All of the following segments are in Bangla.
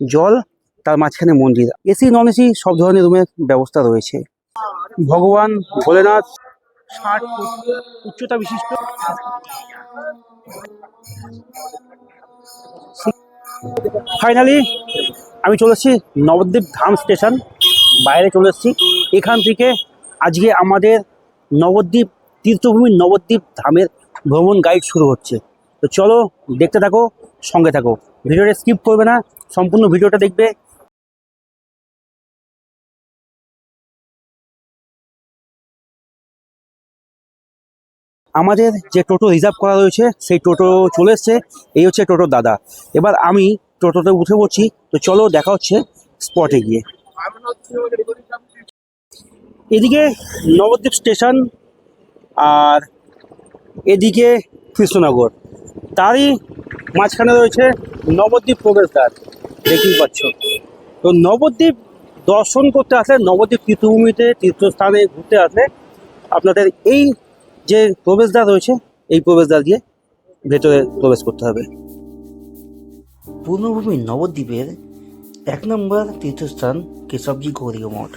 জল, তার মাঝখানে মন্দির। এসি নন এসি সব ধরনের রুমের ব্যবস্থা রয়েছে। ভগবান ভোলেনাথ, ষাট উচ্চতা বিশিষ্ট। ফাইনালি আমি চলে এসেছি নবদ্বীপ ধাম স্টেশন। বাইরে চলে এসেছি। এখান থেকে আজকে আমাদের নবদ্বীপ, তীর্থভূমি নবদ্বীপ ধামের ভ্রমণ গাইড শুরু হচ্ছে। তো চলো দেখতে থাকো, সঙ্গে থাকো। ভিডিওটা স্কিপ করবে না। সম্পূর্ণ ভিডিওটা দেখবে। আমাদের যে টোটো রিজার্ভ করা রয়েছে, সেই টোটো চলে এসছে। এই হচ্ছে টোটোর দাদা। এবার আমি টোটোতে উঠে পড়ছি, তো চলো দেখা হচ্ছে স্পটে গিয়ে। এদিকে নবদ্বীপ স্টেশন আর এদিকে কৃষ্ণনগর। তারই মাঝখানে রয়েছে নবদ্বীপ প্রবেশদ্বার। দেখতেই পাচ্ছ। তো নবদ্বীপ দর্শন করতে আসলে নবদ্বীপ তীর্থভূমিতে, তীর্থস্থানে ঘুরতে আসলে আপনাদের এই যে প্রবেশদ্বার রয়েছে, এই প্রবেশদ্বার দিয়ে ভেতরে প্রবেশ করতে হবে। পূর্ণভূমি নবদ্বীপের এক নম্বর তীর্থস্থান কেশবজি গৌরীয় মঠ।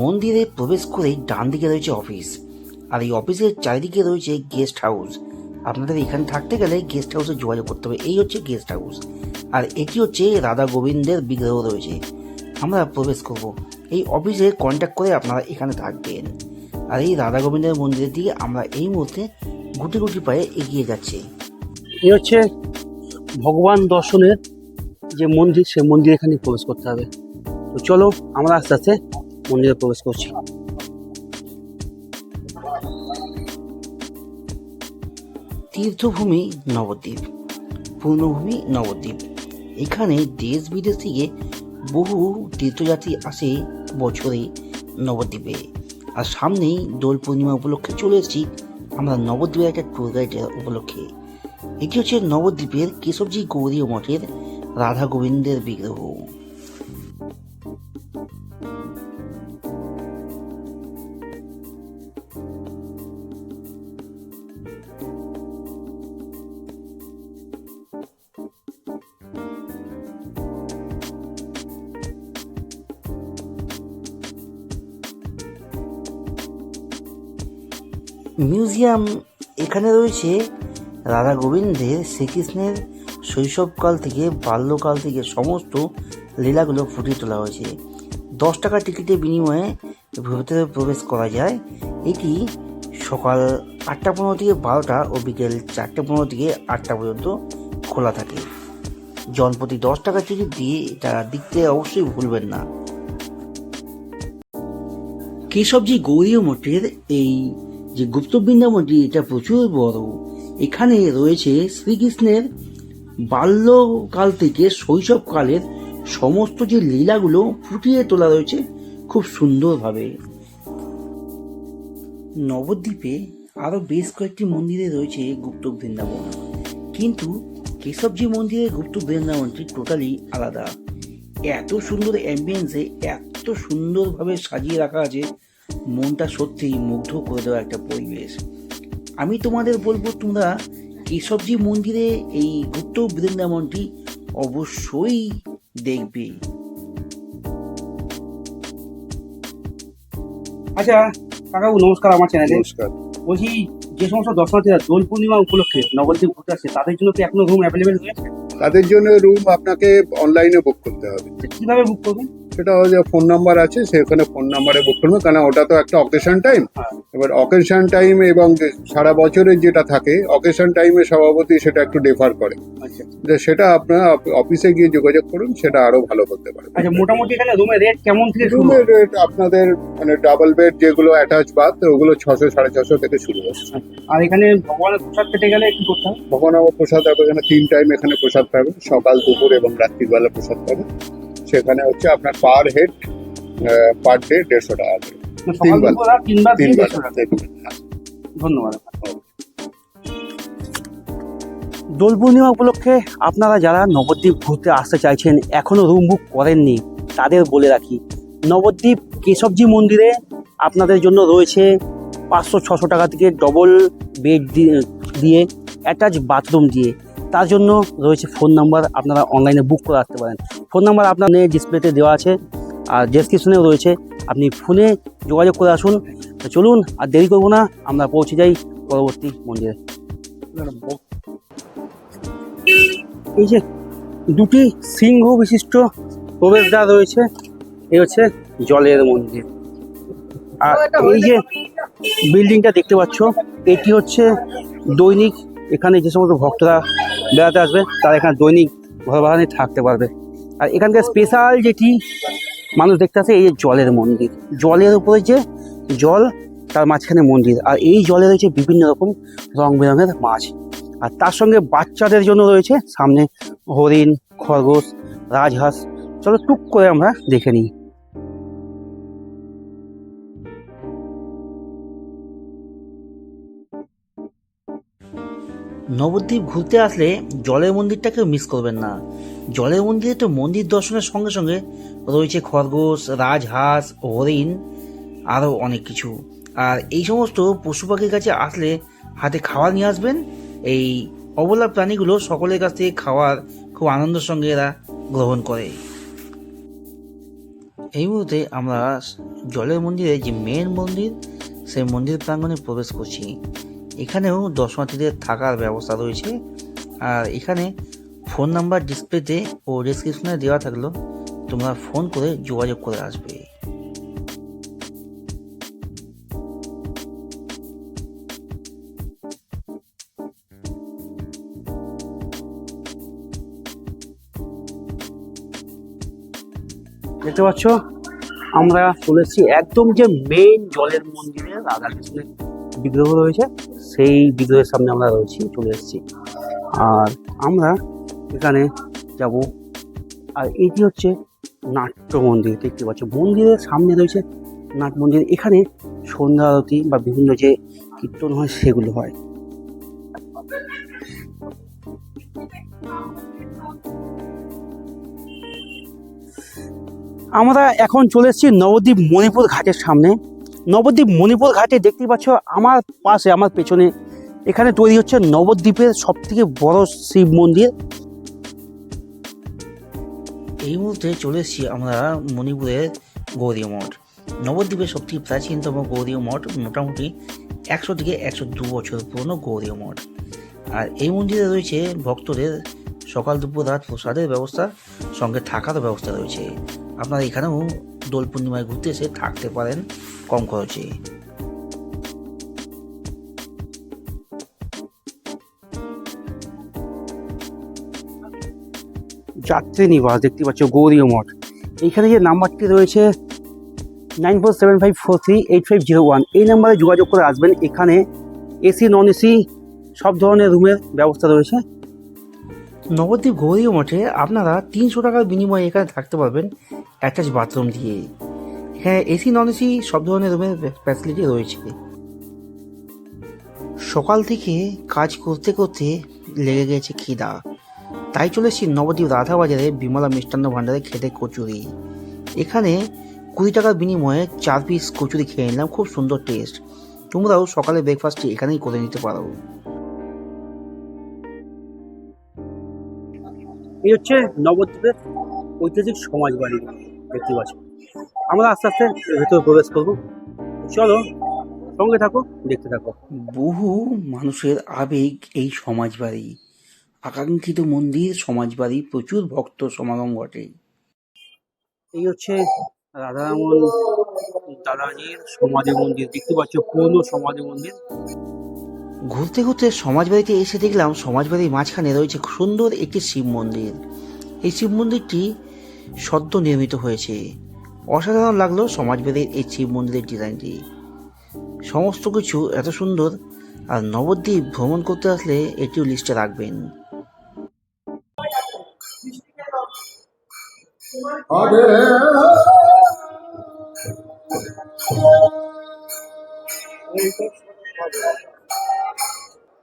মন্দিরে প্রবেশ করেই ডান দিকে রয়েছে অফিস। আর এই অফিসের চারিদিকে রয়েছে গেস্ট হাউস আপনাদের এখানে থাকতে গেলে গেস্ট হাউসে যোগাযোগ করতে হবে। এই হচ্ছে গেস্ট হাউস আর এটি হচ্ছে রাধা গোবিন্দের বিগ্রহ রয়েছে। আমরা প্রবেশ করব। এই অফিসে কন্ট্যাক্ট করে আপনারা এখানে থাকবেন। আর এই রাধা গোবিন্দের মন্দিরের দিকে আমরা এই মুহূর্তে গুটি গুটি পায়ে এগিয়ে যাচ্ছি। এই হচ্ছে ভগবান দর্শনের যে মন্দির, সে মন্দির এখানে প্রবেশ করতে হবে। তো চলো, আমরা আস্তে আস্তে মন্দিরে প্রবেশ করছি। তীর্থভূমি নবদ্বীপ, পূর্ণভূমি নবদ্বীপ। এখানে দেশ বিদেশ থেকে বহু তীর্থযাত্রী আসে বছরে নবদ্বীপে। আর সামনেই দোল পূর্ণিমা উপলক্ষে চলে এসেছি আমরা নবদ্বীপের একটা ট্যুর গাইড উপলক্ষে। এটি হচ্ছে নবদ্বীপের কেশবজি গৌরী মঠের রাধা গোবিন্দের বিগ্রহ। মিউজিয়াম এখানে রয়েছে রাধা গোবিন্দের শ্রীকৃষ্ণের শৈশবকাল থেকে বাল্যকাল থেকে সমস্ত লীলাগুলো ফুটিয়ে তোলা হয়েছে। দশ টাকা টিকিটের বিনিময়ে ভেতরে প্রবেশ করা যায়। এটি সকাল আটটা পনেরো থেকে বারোটা ও বিকেল চারটে পনেরো থেকে আটটা পর্যন্ত খোলা থাকে। জনপ্রতি দশ টাকা টিকিট দিয়ে এটা দেখতে অবশ্যই ভুলবেন না। কেশবজি গৌরীয় মঠের এই যে গুপ্ত বৃন্দাবনটি, এটা প্রচুর বড়। এখানে রয়েছে শ্রীকৃষ্ণের বাল্যকাল থেকে শৈশবকালের সমস্ত যে লীলাগুলো ফুটিয়ে তোলা রয়েছে, খুব সুন্দরভাবে। নবদ্বীপে আরও বেশ কয়েকটি মন্দিরে রয়েছে গুপ্ত বৃন্দাবন। কিন্তু কেশবজি মন্দিরের গুপ্ত বৃন্দাবনটি টোটালি আলাদা। এত সুন্দর অ্যাম্বিয়েন্সে এত সুন্দরভাবে সাজিয়ে রাখা আছে মনটা সত্যিই মুগ্ধ করে দেওয়া একটা পরিবেশ। আমি তোমাদের বলব তোমরা কেশবজি মন্দিরে এই গুপ্ত বৃন্দাবনটি অবশ্যই দেখবে। আচ্ছা কাকাবু নমস্কার আমার চ্যানেলে। নমস্কার। বলছি যে সমস্ত দর্শনার্থীরা দোল পূর্ণিমা উপলক্ষে নবদ্বীপ ঘুরতে আসছে তাদের জন্য কি এখনও রুম অ্যাভেলেবেল রয়েছে? তাদের জন্য রুম আপনাকে অনলাইনে বুক করতে হবে। কীভাবে বুক করবেন? সেটা যে ফোন নাম্বার আছে সেখানে ফোন নাম্বারে বুক করবে। কারণ ওটা তো একটা অকেশন টাইম হ্যাঁ। এবার অকেশন টাইম এবং সারা বছরের যেটা থাকে অকেশন টাইমে সভাপতি সেটা একটু ডেফার করে। আচ্ছা। যে সেটা আপনার অফিসে গিয়ে যোগাযোগ করুন সেটা আরও ভালো করতে পারবে। আচ্ছা মোটামুটি এখানে রুমের রেট কেমন থেকে শুরু রুমের রেট আপনাদের মানে ডাবল বেড যেগুলো অ্যাটাচ বাথ ওগুলো ছশো সাড়ে ছশো থেকে শুরু হচ্ছে আর এখানে ভগবানের প্রসাদ পেতে গেলে কি করতে হবে? ভগবান প্রসাদ হবে এখানে তিন টাইম এখানে প্রসাদ পাবেন সকাল দুপুর এবং রাত্রিবেলা প্রসাদ পাবেন সেখানে হচ্ছে আপনার পার হেড পার ডে দেড়শো টাকা করে। তিনবার। তিনবার তিনবার। ধন্যবাদ। দোল পূর্ণিমা উপলক্ষে আপনারা যারা নবদ্বীপ ঘুরতে আসতে চাইছেন এখনও রুম বুক করেননি তাদের বলে রাখি নবদ্বীপ কেশবজি মন্দিরে আপনাদের জন্য রয়েছে পাঁচশো ছশো টাকা থেকে ডবল বেড দিয়ে অ্যাটাচ বাথরুম দিয়ে। তার জন্য রয়েছে ফোন নাম্বার আপনারা অনলাইনে বুক করে রাখতে পারেন। ফোন নাম্বার আপনার ডিসপ্লেতে দেওয়া আছে আর ডেসক্রিপশনেও রয়েছে। আপনি ফোনে যোগাযোগ করে আসুন। চলুন আর দেরি করব না আমরা পৌঁছে যাই পরবর্তী মন্দিরে। এই যে দুটি সিংহ বিশিষ্ট প্রবেশদ্বার রয়েছে এই হচ্ছে জলের মন্দির। আর এই যে বিল্ডিংটা দেখতে পাচ্ছ এটি হচ্ছে দৈনিক। এখানে যে সমস্ত ভক্তরা বেড়াতে আসবে তারা এখানে দৈনিক ঘর ভাড়া নিয়ে থাকতে পারবে। আর এখানকার স্পেশাল যেটি মানুষ দেখতে আসে, এই যে জলের মন্দির। জলের উপরে যে জল, তার মাঝখানে মন্দির। আর এই জলে রয়েছে বিভিন্ন রকম রং বেরঙের মাছ। আর তার সঙ্গে বাচ্চাদের জন্য রয়েছে সামনে হরিণ, খরগোশ, রাজহাঁস। চলো টুক করে আমরা দেখে নিই। নবদ্বীপ ঘুরতে আসলে জলের মন্দিরটাকেও মিস করবেন না। জলের মন্দিরে তো মন্দির দর্শনের সঙ্গে সঙ্গে রয়েছে খরগোশ, রাজহাঁস, হরিণ, আরও অনেক কিছু। আর এই সমস্ত পশু পাখির কাছে আসলে হাতে খাবার নিয়ে আসবেন। এই অবলা প্রাণীগুলো সকলের কাছ থেকে খাওয়ার খুব আনন্দের সঙ্গে এরা গ্রহণ করে। এই মুহূর্তে আমরা জলের মন্দিরে যে মেন মন্দির, সেই মন্দির প্রাঙ্গণে প্রবেশ করছি। এখানেও দর্শনার্থীদের থাকার ব্যবস্থা রয়েছে। আর এখানে ফোন নাম্বার ডিসপ্লেতে ও ডিসক্রিপশনে দেওয়া থাকল, তোমরা ফোন করে যোগাযোগ করে আসবে। দেখতে পাচ্ছ? আমরা চলে এসেছি একদম যে মেইন জলের মন্দিরে রাধাকৃষ্ণের বিগ্রহ রয়েছে। সেই বিগ্রহের সামনে আমরা রয়েছি, চলে এসেছি। আর আমরা এখানে যাব। আর এটি হচ্ছে নাট্য মন্দির, দেখতে পাচ্ছ। মন্দিরের সামনে রয়েছে নাট মন্দির। এখানে সন্ধ্যা আরতি বা বিভিন্ন যে কীর্তন হয়, সেগুলো হয়। আমরা এখন চলে এসেছি নবদ্বীপ মণিপুর ঘাটের সামনে। নবদ্বীপ মণিপুর ঘাটে দেখতে পাচ্ছ আমার পাশে, আমার পেছনে এখানে তৈরি হচ্ছে নবদ্বীপের সব থেকে বড় শিব মন্দির। এই মুহূর্তে চলে এসেছি আমরা মণিপুরের গৌরীয় মঠ। নবদ্বীপের সবথেকে প্রাচীনতম গৌরীয় মঠ, মোটামুটি একশো থেকে একশো দু বছর পুরনো গৌরীয় মঠ। আর এই মন্দিরে রয়েছে ভক্তদের সকাল দুপুর রাত প্রসাদের ব্যবস্থা, সঙ্গে থাকারও ব্যবস্থা রয়েছে। আপনারা এখানেও দোল পূর্ণিমায় ঘুরতে এসে থাকতে পারেন কম খরচে। যাত্রী নিবাস, দেখতে পাচ্ছ গৌরীয় মঠ। এইখানে যে নাম্বারটি রয়েছে nine four seven five four three eight five zero one, এই নাম্বারে যোগাযোগ করে আসবেন। এখানে এসি নন এসি সব ধরনের রুমের ব্যবস্থা রয়েছে। নবদ্বীপ গৌরীয় মঠে আপনারা তিনশো টাকার বিনিময়ে এখানে থাকতে পারবেন অ্যাটাচ বাথরুম দিয়ে। এখানে এসি নন এসি সব ধরনের রুমের ফ্যাসিলিটি রয়েছে। সকাল থেকে কাজ করতে করতে লেগে গেছে খিদা। তাই চলে এসেছি নবদ্বীপ রাধা বাজারে বিমলা মিষ্টান্ন ভাণ্ডারে খেতে কচুরি। এখানে কুড়ি টাকার বিনিময়ে চার পিস কচুরি খেয়ে নিলাম খুব সুন্দর টেস্ট তোমরাও সকালে ব্রেকফাস্টটি এখানেই করে নিতে পারো। এই হচ্ছে নবদ্বীপের ঐতিহাসিক সমাজ বাড়ি দেখতে পাচ্ছ। আমরা আস্তে আস্তে ভেতরে প্রবেশ করব। চলো সঙ্গে থাকো দেখতে থাকো। বহু মানুষের আবেগ এই সমাজবাড়ি আকাঙ্ক্ষিত মন্দির সমাজবাড়ি প্রচুর ভক্ত সমাগম ঘটে এই হচ্ছে রাধারমন দাদাজির সমাধি মন্দির। দেখতে পাচ্ছ পুরনো সমাধি মন্দির। ঘুরতে ঘুরতে সমাজবাড়িতে এসে দেখলাম সমাজবাড়ির মাঝখানে রয়েছে সুন্দর একটি শিব মন্দির। এই শিব মন্দিরটি সদ্য নির্মিত হয়েছে। অসাধারণ লাগল সমাজবাড়ির এই শিব মন্দিরের ডিজাইনটি। সমস্ত কিছু এত সুন্দর আর নবদ্বীপ ভ্রমণ করতে আসলে এটিও লিস্টে রাখবেন।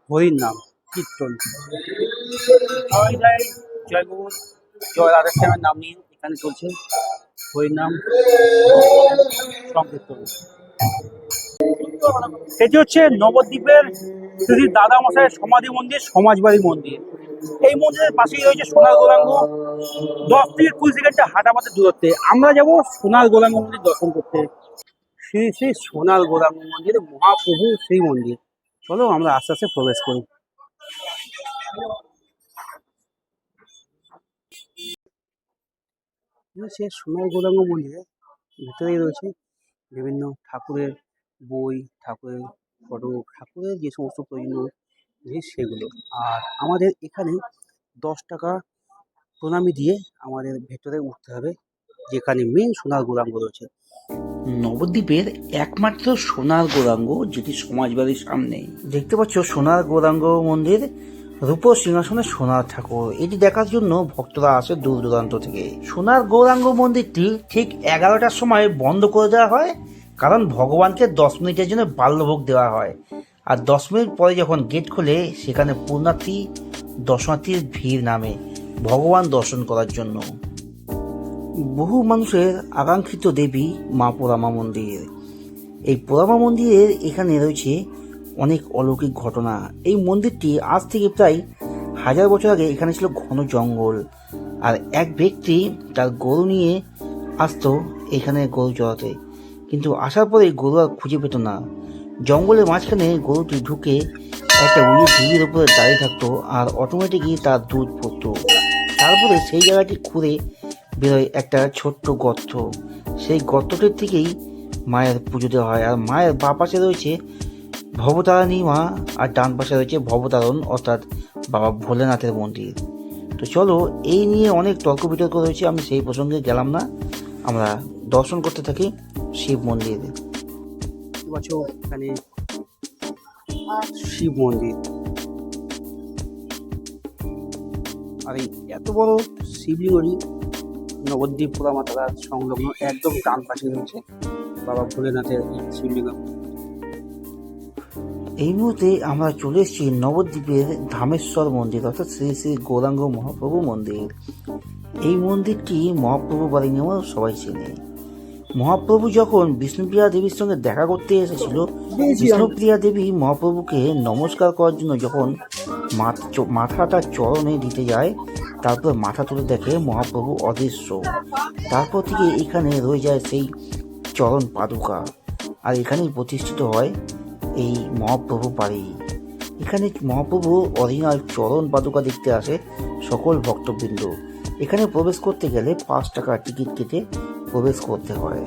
হরির নাম, কীর্তন। জয় জয় জয় গুরু। জয় রাধাশ্যামের নাম নিয়ে এখানে চলছে। হরির নাম, সংকীর্তন। এটি হচ্ছে নবদ্বীপের শ্রী দাদা মশাইয়ের সমাধি মন্দির, সমাজবাড়ি মন্দির। এই মন্দিরের পাশেই রয়েছে সোনার গোলাঙ্গ দশ থেকে কুড়ি সেকেন্ডে হাঁটামাতে দূরত্বে। আমরা যাব সোনার গোলাঙ্গ মন্দির দর্শন করতে। শ্রী শ্রী সোনার গোলাঙ্গ মন্দির, মহাপ্রভু শ্রী মন্দির। চলো আমরা আস্তে আস্তে প্রবেশ করি। হচ্ছে সোনার গোলাঙ্গ মন্দিরে ভেতরেই রয়েছে বিভিন্ন ঠাকুরের বই, ঠাকুরের ফটো, ঠাকুরের যে সমস্ত প্রয়োজনীয় জিনিস সেগুলো। আর আমাদের এখানে দশ টাকা প্রণামী দিয়ে আমাদের ভেতরে উঠতে হবে, যেখানে মেন সোনার গোলাঙ্গ রয়েছে। নবদ্বীপের একমাত্র সোনার গৌরাঙ্গ যেটি সমাজবাড়ির সামনে। দেখতে পাচ্ছ সোনার গৌরাঙ্গ মন্দির রূপ সিংহাসনে সোনার ঠাকুর। এটি দেখার জন্য ভক্তরা আসে দূর দূরান্ত থেকে। সোনার গৌরাঙ্গ মন্দিরটি ঠিক এগারোটার সময় বন্ধ করে দেওয়া হয়, কারণ ভগবানকে দশ মিনিটের জন্য বাল্যভোগ দেওয়া হয়। আর দশ মিনিট পরে যখন গেট খুলে, সেখানে পূর্ণার্থী দর্শনার্থীর ভিড় নামে। ভগবান দর্শন করার জন্য। বহু মানুষের আকাঙ্ক্ষিত দেবী মা পোড়ামা মন্দির। এই পোড়ামা মন্দিরের এখানে রয়েছে অনেক অলৌকিক ঘটনা। এই মন্দিরটি আজ থেকে প্রায় হাজার বছর আগে এখানে ছিল ঘন জঙ্গল। আর এক ব্যক্তি তার গরু নিয়ে আসতো এখানে গরু চড়াতে। কিন্তু আসার পরে গরু আর খুঁজে পেত না। জঙ্গলের মাঝখানে গরুটি ঢুকে একটা উড়িয়ে ঢিবির উপরে দাঁড়িয়ে থাকতো আর অটোমেটিকই তার দুধ পড়তো। তারপরে সেই জায়গাটি খুঁড়ে বেরোয় একটা ছোট্ট গর্ত। সেই গর্তটির থেকেই মায়ের পুজো দেওয়া হয় আর মায়ের বা পাশে রয়েছে ভবতারিণী মা আর ডান পাশে রয়েছে ভবতারণ অর্থাৎ বাবা ভোলেনাথের মন্দির। তো চলো, এই নিয়ে অনেক তর্ক বিতর্ক রয়েছে, আমি সেই প্রসঙ্গে গেলাম না। আমরা দর্শন করতে থাকি। শিব মন্দির। পাচ্ছ এখানে শিব মন্দির। আর এই এত বড় শিবলিঙ্গটি নবদ্বীপ পোড়ামাতার সংলগ্ন একদম ডান পাশে রয়েছে। বাবা ভোলেনাথের শিবলিঙ্গ এই মুহূর্তে আমরা চলে এসেছি নবদ্বীপের ধামেশ্বর মন্দির অর্থাৎ শ্রী শ্রী গৌরাঙ্গ মহাপ্রভু মন্দির। এই মন্দিরটি মহাপ্রভু বাড়ি নিয়েও সবাই চেনে। মহাপ্রভু যখন বিষ্ণুপ্রিয়া দেবীর সঙ্গে দেখা করতে এসেছিল বিষ্ণুপ্রিয়া দেবী মহাপ্রভুকে নমস্কার করার জন্য যখন মাথ- মাথাটা চরণে দিতে যায় তারপর মাথা তুলে দেখে মহাপ্রভু অদৃশ্য। তারপর থেকে এখানে রয়ে যায় সেই চরণ পাদুকা। আর এখানেই প্রতিষ্ঠিত হয় এই মহাপ্রভু বাড়ি এখানে মহাপ্রভু অরিজিনাল চরণ পাদুকা দেখতে আসে সকল ভক্তবৃন্দ। এখানে প্রবেশ করতে গেলে পাঁচ টাকা টিকিট কেটে প্রবেশ করতে হয়।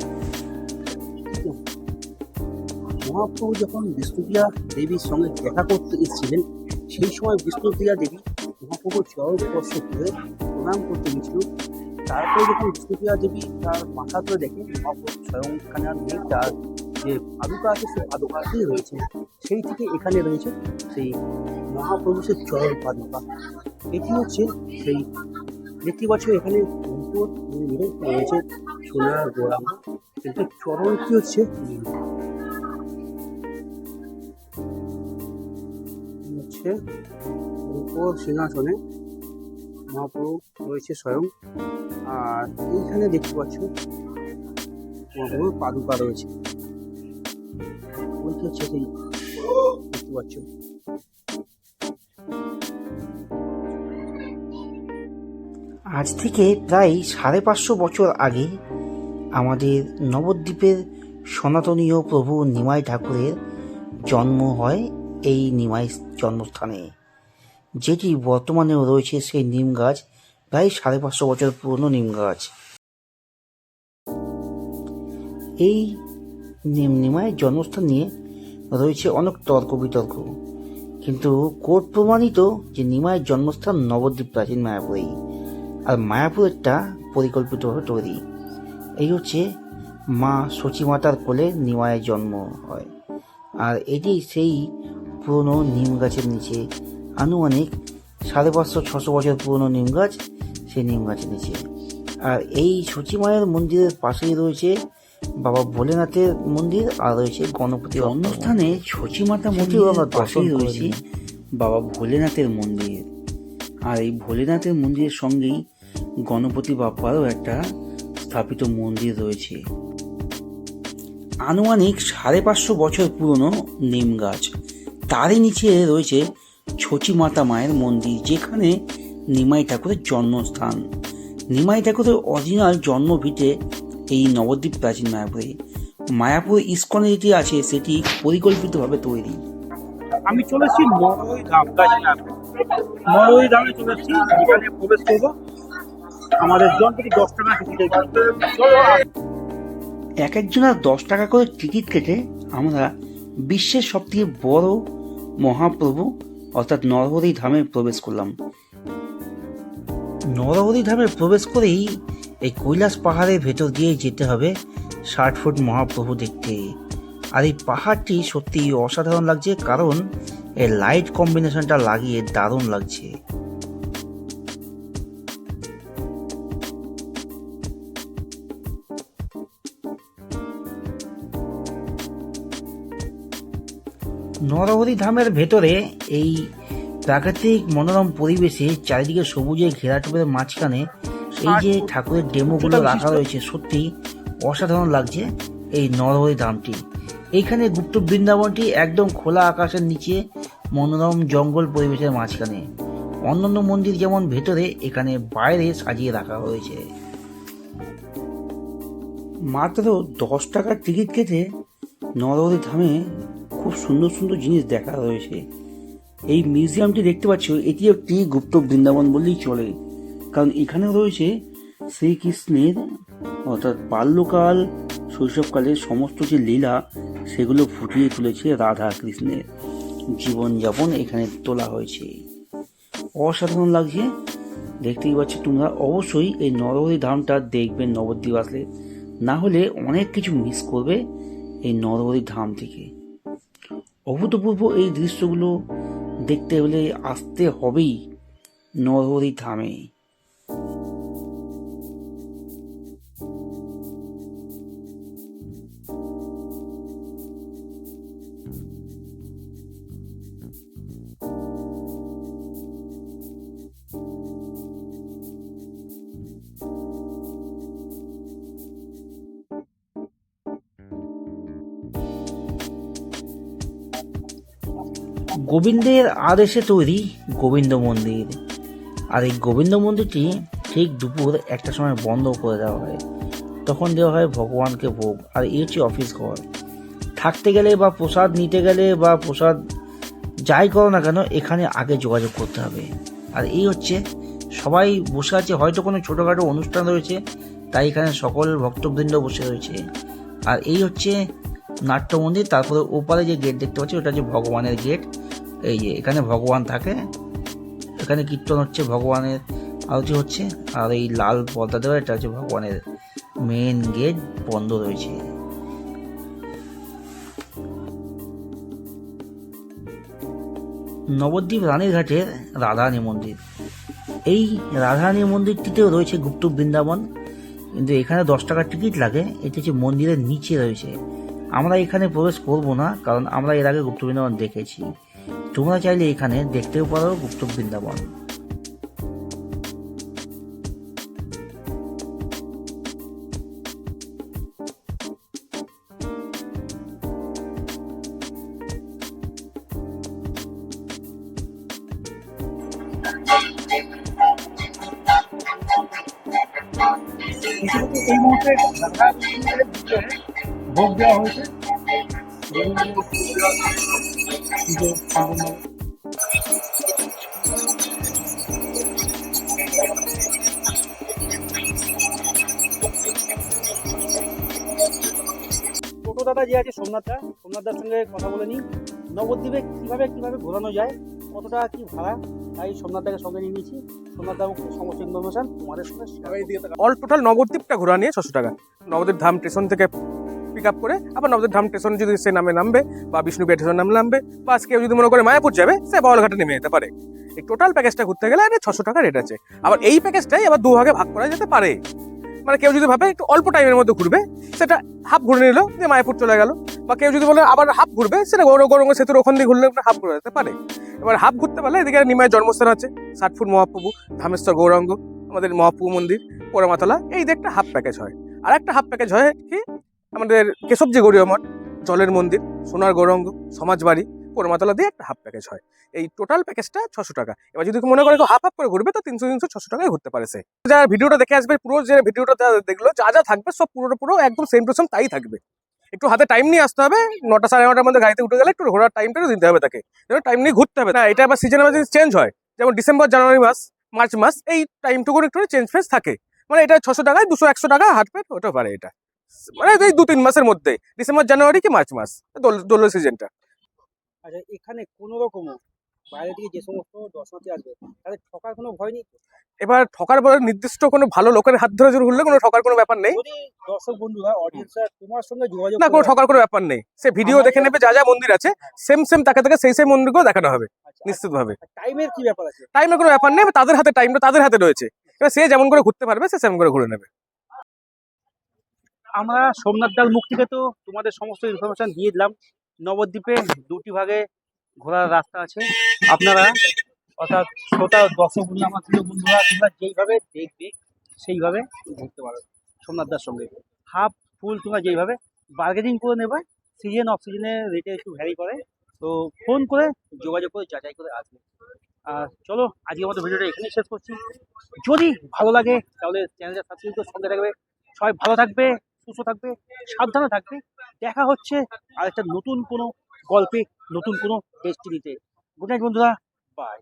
মহাপ্রভু যখন বিষ্ণুপ্রিয়া দেবীর সঙ্গে দেখা করতে এসেছিলেন, সেই সময় বিষ্ণুপ্রিয়া দেবী মহাপ্রভুর চরণ স্পর্শ করে প্রণাম করতে গেছিল তারপরে যখন বিষ্ণুপ্রিয়া দেবী তার মাথা তুলে দেখে, মহাপ্রভু স্বয়ং এখানে আর তার যে পাদুকা আছে, সেই পাদুকাতেই রয়েছে। সেই থেকে এখানে রয়েছে সেই মহাপ্রভু সেই চরণ পাদুকা। এটি হচ্ছে সেই পাচ্ছ এখানে মন্দিরে রয়েছে সোনার গোড়াম কিন্তু চরণটি হচ্ছে? হচ্ছে? সিংহাসনে মহাপ্রভু রয়েছে স্বয়ং। আর এইখানে দেখতে পাচ্ছ, মহাপ্রভুর পাদুকা রয়েছে। দেখতে পাচ্ছ। আজ থেকে প্রায় সাড়ে পাঁচশো বছর আগে আমাদের নবদ্বীপের সনাতনীয় প্রভু নিমাই ঠাকুরের জন্ম হয় এই নিমাই জন্মস্থানে, যেটি বর্তমানেও রয়েছে সেই নিম গাছ, প্রায় সাড়ে পাঁচশো বছর পুরনো নিম গাছ। এই নিম নিমাইয়ের জন্মস্থান নিয়ে রয়েছে অনেক তর্ক বিতর্ক কিন্তু কোর্ট প্রমাণিত যে নিমাইয়ের জন্মস্থান নবদ্বীপ প্রাচীন মায়াপুরেই। আর মায়াপুরেরটা পরিকল্পিতভাবে তৈরি। এই হচ্ছে মা সচিমাতার কোলে নিমায়ের জন্ম হয়। আর এটি সেই পুরনো নিম গাছের নিচে। আনুমানিক সাড়ে পাঁচশো ছশো বছর পুরনো নিম গাছ সেই নিম গাছের নিচে। আর এই সচিমায়ের মন্দিরের পাশেই রয়েছে বাবা ভোলেনাথের মন্দির আর রয়েছে গণপতি অনুষ্ঠানে সচিমাতা মন্দির আমরা পাশেই রয়েছে বাবা ভোলেনাথের মন্দির। আর এই ভোলেনাথের মন্দিরের সঙ্গেই গণপতি বাপ্পারও একটা স্থাপিত মন্দির রয়েছে। আনুমানিক সাড়ে পাঁচশো বছর পুরনো নিম গাছ। তারই নিচে রয়েছে ছচি মাতা মায়ের মন্দির, যেখানে নিমাই ঠাকুরের জন্মস্থান। নিমাই ঠাকুরের অরিজিনাল জন্মভিটে এই নবদ্বীপ প্রাচীন মায়াপুরে। মায়াপুর ইস্কনে যেটি আছে, সেটি পরিকল্পিতভাবে তৈরি। আমি চলেছি মরই ধাম মরই ধামে চলেছি এখানে প্রবেশ করব। আমাদের জন প্রতি দশ টাকা টিকিট এক একজনের দশ টাকা করে টিকিট কেটে আমরা বিশ্বের সবথেকে বড় মহাপ্রভু অর্থাৎ নরহরি ধামে প্রবেশ করলাম। নরহরি ধামে প্রবেশ করেই এই কৈলাস পাহাড়ের ভেতর দিয়ে যেতে হবে ষাট ফুট মহাপ্রভু দেখতে। আর এই পাহাড়টি সত্যি অসাধারণ লাগছে, কারণ এর লাইট কম্বিনেশনটা লাগিয়ে দারুণ লাগছে। ধামের ভেতরে এই প্রাকৃতিক মনোরম পরিবেশে চারিদিকে সবুজে ঘেরাটোপের মাঝখানে এই যে ঠাকুরের ডেমোগুলো রাখা রয়েছে সত্যি অসাধারণ লাগছে এই নরহরি ধামটি এইখানে গুপ্ত বৃন্দাবনটি একদম খোলা আকাশের নিচে মনোরম জঙ্গল পরিবেশের মাঝখানে। অন্যান্য মন্দির যেমন ভেতরে এখানে বাইরে সাজিয়ে রাখা হয়েছে। মাত্র দশ টাকার টিকিট কেটে নরহরি ধামে খুব সুন্দর সুন্দর জিনিস দেখা রয়েছে এই মিউজিয়ামটি দেখতে পাচ্ছ, এটি একটি গুপ্ত বৃন্দাবন বললেই চলে। কারণ এখানে রয়েছে শ্রীকৃষ্ণের, অর্থাৎ বাল্যকাল, শৈশবকালের সমস্ত যে লীলা, সেগুলো ফুটিয়ে তুলেছে রাধা কৃষ্ণের জীবনযাপন এখানে তোলা হয়েছে। অসাধারণ লাগছে। দেখতেই পাচ্ছ তোমরা, অবশ্যই এই নরহরি ধামটা দেখবে নবদ্বীপ আসলে। না হলে অনেক কিছু মিস করবে এই নরহরি ধাম থেকে। অভূতপূর্ব এই দৃশ্যগুলো দেখতে হলে আসতে হবেই নরহরি ধামে। গোবিন্দের আদেশে তৈরি গোবিন্দ মন্দির। আর এই গোবিন্দ মন্দিরটি ঠিক দুপুর একটা সময় বন্ধ করে দেওয়া হয়। তখন দেওয়া হয় ভগবানকে ভোগ, আর এই হচ্ছে অফিস ঘর। থাকতে গেলে বা প্রসাদ নিতে গেলে বা প্রসাদ যাই করো না কেন, এখানে আগে যোগাযোগ করতে হবে। আর এই হচ্ছে, সবাই বসে আছে, হয়তো কোনো ছোটোখাটো অনুষ্ঠান রয়েছে, তাই এখানে সকল ভক্তবৃন্দ বসে রয়েছে। আর এই হচ্ছে নাট্য মন্দির, তারপরে ওপারে যে গেট দেখতে পাচ্ছি, ওটা হচ্ছে ভগবানের গেট এই যে এখানে ভগবান থাকে। এখানে কীর্তন হচ্ছে ভগবানের আরতি হচ্ছে আর এই লাল পর্দা দেওয়া, এটা হচ্ছে ভগবানের মেন গেট বন্ধ রয়েছে। নবদ্বীপ রানীরঘাটের রাধারানী মন্দির। এই রাধারানী মন্দিরটিতেও রয়েছে গুপ্ত বৃন্দাবন, কিন্তু এখানে দশ টাকার টিকিট লাগে, এটি হচ্ছে মন্দিরের নিচে রয়েছে। আমরা এখানে প্রবেশ করব না, কারণ আমরা এর আগে গুপ্ত বৃন্দাবন দেখেছি। তোমরা চাইলে এখানে দেখতেও পারো গুপ্ত বৃন্দাবন এই মুহূর্তে ভোগ দেওয়া হয়েছে টোটো দাদা যে আছে সোমনাথ দা সোমনাথ দার সঙ্গে কথা বলে নিই। নবদ্বীপে কীভাবে কীভাবে ঘোরানো যায় কত টাকা কি ভাড়া, তাই সোমনাথ দাকে সঙ্গে নিয়ে নিয়েছি। সোমনাথ দা সমস্ত ইনফরমেশন তোমাদের সঙ্গে অল টোটাল নবদ্বীপটা ঘোরা নিয়ে ছশো টাকা। নবদ্বীপ ধাম স্টেশন থেকে পিক আপ করে, আবার নবদ্বীপ ধাম স্টেশন যদি সে নামে নামবে বা বিষ্ণুপিয়া স্টেশন নামে নামবে বা কেউ যদি মনে করে মায়াপুর যাবে, সে বাউলঘাটে নেমে যেতে পারে। এই টোটাল প্যাকেজটা ঘুরতে গেলে এটা ছশো টাকা রেট আছে। আবার এই প্যাকেজটাই আবার দু ভাগে ভাগ করা যেতে পারে। মানে কেউ যদি ভাবে একটু অল্প টাইমের মধ্যে ঘুরবে, সেটা হাফ ঘুরে নিল দিয়ে মায়াপুর চলে গেল। বা কেউ যদি বলে আবার হাফ ঘুরবে, সেটা গৌর গৌরঙ্গ সেতুর ওখান দিয়ে ঘুরলে হাফ ঘুরে যেতে পারে। এবার হাফ ঘুরতে পারলে এদিকে নিমায়ের জন্মস্থান আছে, ষাট ফুট মহাপ্রভু, ধামেশ্বর গৌরাঙ্গ, আমাদের মহাপ্রভু মন্দির, পোড়ামাতলা, এই দিয়ে একটা হাফ প্যাকেজ হয়। আর একটা হাফ প্যাকেজ হয় কি? আমাদের কেশবজি গড়িয়া মঠ জলের মন্দির, সোনার গৌরঙ্গ, সমাজবাড়ি, পোড়মাতলা দিয়ে একটা হাফ প্যাকেজ হয়। এই টোটাল প্যাকেজটা ছশো টাকা। এবার যদি মনে করে হাফ হাফ করে ঘুরবে, তো তিনশো তিনশো, ছশো টাকায় ঘুরতে পারে সে। যারা ভিডিওটা দেখে আসবে, পুরো যে ভিডিওটা দেখল, যা যা থাকবে সব পুরো পুরো একদম সেম টু সেম তাই থাকবে। একটু হাতে টাইম নিয়ে আসতে হবে, নটা সাড়ে নটার মধ্যে গাড়িতে উঠে গেলে একটু ঘোরার টাইমটা দিতে হবে তাকে। যেন টাইম নিয়ে ঘুরতে হবে। না, এটা আবার সিজন যদি চেঞ্জ হয়। যেমন ডিসেম্বর জানুয়ারি মাস মার্চ মাস, এই টাইমটুকুর একটু চেঞ্জ ফেঞ্জ থাকে। মানে এটা ছশো টাকায়, দুশো, একশো টাকা হাঁটবে হতে পারে এটা। মানে এই দু তিন মাসের মধ্যে। ডিসেম্বর জানুয়ারি কি মার্চ মাস? দোল- দোলের সিজনটা আচ্ছা এখানে কোনো রকমও বাইরে থেকে যে সমস্ত দর্শনার্থী আসবে তাদের ঠকার কোনো ভয় নেই এবার ঠকার পরে নির্দিষ্ট কোনো ভালো লোকের হাত ধরে জোর ঘুরলে কোনো ঠকার কোনো ব্যাপার নেই। দর্শক বন্ধুরা অডিয়েন্সরা তোমার সঙ্গে যোগাযোগ না কোনো ঠকার কোনো ব্যাপার নেই। সে ভিডিও দেখে নেবে যা যা মন্দির আছে সেম সেম তাকে তাকে সেই সেই মন্দিরগুলো দেখানো হবে আচ্ছা, নিশ্চিতভাবে। আর টাইমের কি ব্যাপার আছে? টাইমের কোনো ব্যাপার নেই তাদের হাতে টাইমটা তাদের হাতে রয়েছে। এবার সে যেমন করে ঘুরতে পারবে সে সেমন করে ঘুরে নেবে। আমরা সোমনাথ ডাল মুখ থেকে তো তোমাদের সমস্ত ইনফরমেশন দিয়ে দিলাম। নবদ্বীপে দুটি ভাগে ঘোরার রাস্তা আছে। আপনারা অর্থাৎ শ্রোতা দর্শক আমার প্রিয় বন্ধুরা, তোমরা যেইভাবে দেখবে, সেইভাবে ঘুরতে পারো সোমনাথ দার সঙ্গে। হাফ ফুল তোমরা যেইভাবে বার্গেনিং করে নেবে সিজন অফ সিজনে রেটে একটু ভ্যারি করে। তো ফোন করে, যোগাযোগ করে, যাচাই করে আসবে। আর চলো আজকে আমাদের ভিডিওটা এখানেই শেষ করছি। যদি ভালো লাগে, তাহলে চ্যানেলটা সাবস্ক্রাইব করে সঙ্গে থাকবে। সবাই ভালো থাকবে। সুস্থ থাকবে, সাবধানে থাকবে। দেখা হচ্ছে আর একটা নতুন কোনো গল্পে, নতুন কোনো ডেস্টিনিতে গুড নাইট বন্ধুরা। বাই